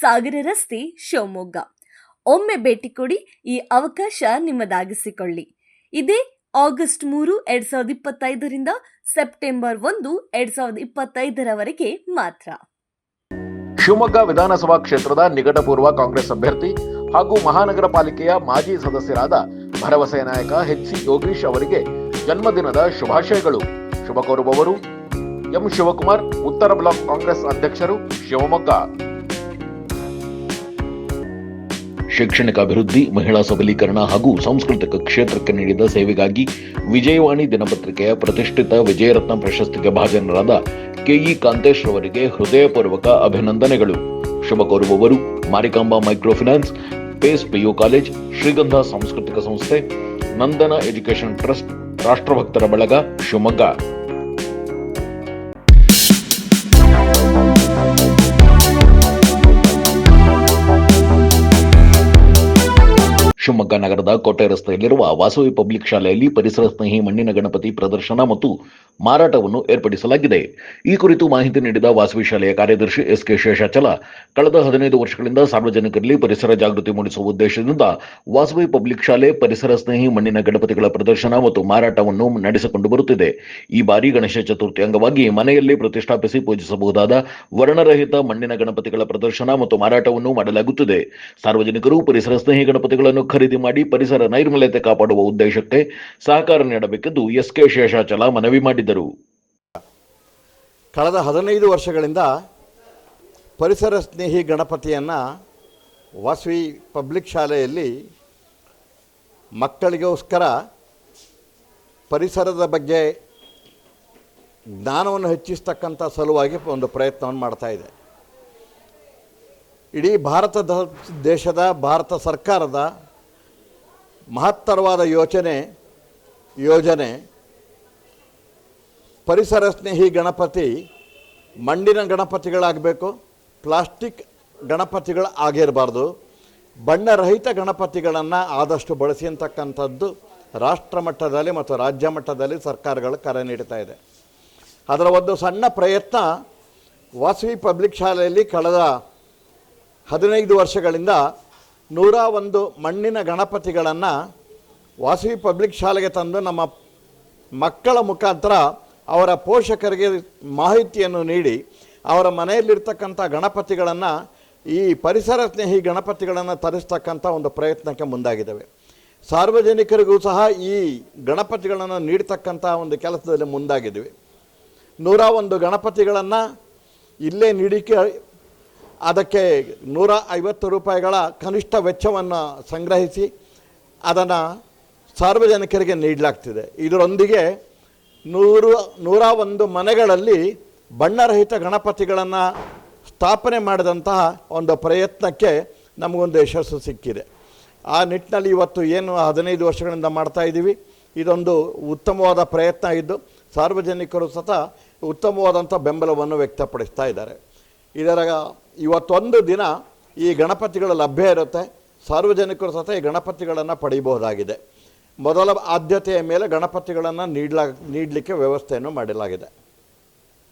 ಸಾಗರ ರಸ್ತೆ ಶಿವಮೊಗ್ಗ. ಒಮ್ಮೆ ಭೇಟಿ ಕೊಡಿ ಈ ಅವಕಾಶ ನಿಮ್ಮದಾಗಿಸಿಕೊಳ್ಳಿ. ಇದೇ ಆಗಸ್ಟ್ ಮೂರು, ಎರಡ್ ಸಾವಿರದ ಇಪ್ಪತ್ತೈದರಿಂದ ಸೆಪ್ಟೆಂಬರ್ ಒಂದು, ಎರಡ್ ಸಾವಿರದ ಇಪ್ಪತ್ತೈದರವರೆಗೆ ಮಾತ್ರ. ಶಿವಮೊಗ್ಗ ವಿಧಾನಸಭಾ ಕ್ಷೇತ್ರದ ನಿಕಟಪೂರ್ವ ಕಾಂಗ್ರೆಸ್ ಅಭ್ಯರ್ಥಿ ಹಾಗೂ ಮಹಾನಗರ ಪಾಲಿಕೆಯ ಮಾಜಿ ಸದಸ್ಯರಾದ ಭರವಸೆ ನಾಯಕ ಎಚ್ ಸಿ ಯೋಗೀಶ್ ಅವರಿಗೆ ಜನ್ಮದಿನದ ಶುಭಾಶಯಗಳು. ಶುಭ ಕೋರುವವರು ಎಂ ಶಿವಕುಮಾರ್, ಉತ್ತರ ಬ್ಲಾಕ್ ಕಾಂಗ್ರೆಸ್ ಅಧ್ಯಕ್ಷರು ಶಿವಮೊಗ್ಗ. ಶೈಕ್ಷಣಿಕ ಅಭಿವೃದ್ಧಿ, ಮಹಿಳಾ ಸಬಲೀಕರಣ ಹಾಗೂ ಸಾಂಸ್ಕೃತಿಕ ಕ್ಷೇತ್ರಕ್ಕೆ ನೀಡಿದ ಸೇವೆಗಾಗಿ ವಿಜಯವಾಣಿ ದಿನಪತ್ರಿಕೆಯ ಪ್ರತಿಷ್ಠಿತ ವಿಜಯರತ್ನ ಪ್ರಶಸ್ತಿಗೆ ಭಾಜನರಾದ ಕೆಇ ಕಾಂತೇಶ್ ಅವರಿಗೆ ಹೃದಯಪೂರ್ವಕ ಅಭಿನಂದನೆಗಳು. ಶುಭ ಕೋರುವವರು Marikamba micro finance Pace PU college, Shrigandha ಸಾಂಸ್ಕೃತಿಕ ಸಂಸ್ಥೆ, ನಂದನ ಎಜುಕೇಷನ್ ಟ್ರಸ್ಟ್, ರಾಷ್ಟ್ರಭಕ್ತರ ಬಳಗ, ಶಿವಮೊಗ್ಗ. ಶಿವಮೊಗ್ಗ ನಗರದ ಕೋಟೆ ರಸ್ತೆಯಲ್ಲಿರುವ ವಾಸವಿ ಪಬ್ಲಿಕ್ ಶಾಲೆಯಲ್ಲಿ ಪರಿಸರ ಸ್ನೇಹಿ ಮಣ್ಣಿನ ಗಣಪತಿ ಪ್ರದರ್ಶನ ಮತ್ತು ಮಾರಾಟವನ್ನು ಏರ್ಪಡಿಸಲಾಗಿದೆ. ಈ ಕುರಿತು ಮಾಹಿತಿ ನೀಡಿದ ವಾಸವಿ ಶಾಲೆಯ ಕಾರ್ಯದರ್ಶಿ ಎಸ್ ಕೆ ಶೇಷಾಚಲ, ಕಳೆದ ಹದಿನೈದು ವರ್ಷಗಳಿಂದ ಸಾರ್ವಜನಿಕರಲ್ಲಿ ಪರಿಸರ ಜಾಗೃತಿ ಮೂಡಿಸುವ ಉದ್ದೇಶದಿಂದ ವಾಸವಿ ಪಬ್ಲಿಕ್ ಶಾಲೆ ಪರಿಸರ ಸ್ನೇಹಿ ಮಣ್ಣಿನ ಗಣಪತಿಗಳ ಪ್ರದರ್ಶನ ಮತ್ತು ಮಾರಾಟವನ್ನು ನಡೆಸಿಕೊಂಡು ಬರುತ್ತಿದೆ. ಈ ಬಾರಿ ಗಣೇಶ ಚತುರ್ಥಿ ಅಂಗವಾಗಿ ಮನೆಯಲ್ಲಿ ಪ್ರತಿಷ್ಠಾಪಿಸಿ ಪೂಜಿಸಬಹುದಾದ ವರ್ಣರಹಿತ ಮಣ್ಣಿನ ಗಣಪತಿಗಳ ಪ್ರದರ್ಶನ ಮತ್ತು ಮಾರಾಟವನ್ನು ಮಾಡಲಾಗುತ್ತಿದೆ. ಸಾರ್ವಜನಿಕರು ಪರಿಸರ ಸ್ನೇಹಿ ಗಣಪತಿಗಳನ್ನು ಖರೀದಿ ಮಾಡಿ ಪರಿಸರ ನೈರ್ಮಲ್ಯತೆ ಕಾಪಾಡುವ ಉದ್ದೇಶಕ್ಕೆ ಸಹಕಾರ ನೀಡಬೇಕೆಂದು ಎಸ್ ಕೆ ಶೇಷಾಚಲ ಮನವಿ ಮಾಡಿದರು. ಕಳೆದ ಹದಿನೈದು ವರ್ಷಗಳಿಂದ ಪರಿಸರ ಸ್ನೇಹಿ ಗಣಪತಿಯನ್ನು ವಾಸವಿ ಪಬ್ಲಿಕ್ ಶಾಲೆಯಲ್ಲಿ ಮಕ್ಕಳಿಗೋಸ್ಕರ ಪರಿಸರದ ಬಗ್ಗೆ ಜ್ಞಾನವನ್ನು ಹೆಚ್ಚಿಸ್ತಕ್ಕಂಥ ಸಲುವಾಗಿ ಒಂದು ಪ್ರಯತ್ನವನ್ನು ಇದೆ. ಇಡೀ ಭಾರತದ ದೇಶದ, ಭಾರತ ಸರ್ಕಾರದ ಮಹತ್ತರವಾದ ಯೋಚನೆ, ಯೋಜನೆ, ಪರಿಸರ ಸ್ನೇಹಿ ಗಣಪತಿ, ಮಣ್ಣಿನ ಗಣಪತಿಗಳಾಗಬೇಕು, ಪ್ಲಾಸ್ಟಿಕ್ ಗಣಪತಿಗಳು ಆಗಿರಬಾರ್ದು, ಬಣ್ಣರಹಿತ ಗಣಪತಿಗಳನ್ನು ಆದಷ್ಟು ಬಳಸಿ ಅಂತಕ್ಕಂಥದ್ದು ರಾಷ್ಟ್ರ ಮಟ್ಟದಲ್ಲಿ ಮತ್ತು ರಾಜ್ಯ ಮಟ್ಟದಲ್ಲಿ ಸರ್ಕಾರಗಳು ಕರೆ ನೀಡ್ತಾ ಇದೆ. ಅದರ ಒಂದು ಸಣ್ಣ ಪ್ರಯತ್ನ ವಾಸವಿ ಪಬ್ಲಿಕ್ ಶಾಲೆಯಲ್ಲಿ ಕಳೆದ ಹದಿನೈದು ವರ್ಷಗಳಿಂದ ನೂರ ಒಂದು ಮಣ್ಣಿನ ಗಣಪತಿಗಳನ್ನು ವಾಸವಿ ಪಬ್ಲಿಕ್ ಶಾಲೆಗೆ ತಂದು ನಮ್ಮ ಮಕ್ಕಳ ಮುಖಾಂತರ ಅವರ ಪೋಷಕರಿಗೆ ಮಾಹಿತಿಯನ್ನು ನೀಡಿ ಅವರ ಮನೆಯಲ್ಲಿರ್ತಕ್ಕಂಥ ಗಣಪತಿಗಳನ್ನು ಈ ಪರಿಸರ ಸ್ನೇಹಿ ಗಣಪತಿಗಳನ್ನು ತರಿಸ್ತಕ್ಕಂಥ ಒಂದು ಪ್ರಯತ್ನಕ್ಕೆ ಮುಂದಾಗಿದ್ದೇವೆ. ಸಾರ್ವಜನಿಕರಿಗೂ ಸಹ ಈ ಗಣಪತಿಗಳನ್ನು ನೀಡ್ತಕ್ಕಂಥ ಒಂದು ಕೆಲಸದಲ್ಲಿ ಮುಂದಾಗಿದ್ದೀವಿ. ನೂರ ಒಂದು ಗಣಪತಿಗಳನ್ನು ಇಲ್ಲೇ ನೀಡಿಕೆ ಅದಕ್ಕೆ ನೂರ ಐವತ್ತು ರೂಪಾಯಿಗಳ ಕನಿಷ್ಠ ವೆಚ್ಚವನ್ನು ಸಂಗ್ರಹಿಸಿ ಅದನ್ನು ಸಾರ್ವಜನಿಕರಿಗೆ ನೀಡಲಾಗ್ತಿದೆ. ಇದರೊಂದಿಗೆ ನೂರು, ನೂರ ಒಂದು ಮನೆಗಳಲ್ಲಿ ಬಣ್ಣರಹಿತ ಗಣಪತಿಗಳನ್ನು ಸ್ಥಾಪನೆ ಮಾಡಿದಂತಹ ಒಂದು ಪ್ರಯತ್ನಕ್ಕೆ ನಮಗೊಂದು ಯಶಸ್ಸು ಸಿಕ್ಕಿದೆ. ಆ ನಿಟ್ಟಿನಲ್ಲಿ ಇವತ್ತು ಏನು ಹದಿನೈದು ವರ್ಷಗಳಿಂದ ಮಾಡ್ತಾ ಇದ್ದೀವಿ. ಇದೊಂದು ಉತ್ತಮವಾದ ಪ್ರಯತ್ನ ಇದ್ದು ಸಾರ್ವಜನಿಕರು ಸತ ಉತ್ತಮವಾದಂಥ ಬೆಂಬಲವನ್ನು ವ್ಯಕ್ತಪಡಿಸ್ತಾ ಇದ್ದಾರೆ. ಇದರ ಇವತ್ತೊಂದು ದಿನ ಈ ಗಣಪತಿಗಳು ಲಭ್ಯ ಇರುತ್ತೆ. ಸಾರ್ವಜನಿಕರು ಸಹ ಈ ಗಣಪತಿಗಳನ್ನು ಪಡೆಯಬಹುದಾಗಿದೆ ಮೊದಲ ಆದ್ಯತೆಯ ಮೇಲೆ ಗಣಪತಿಗಳನ್ನು ನೀಡಲಾ, ನೀಡಲಿಕ್ಕೆ ವ್ಯವಸ್ಥೆಯನ್ನು ಮಾಡಲಾಗಿದೆ.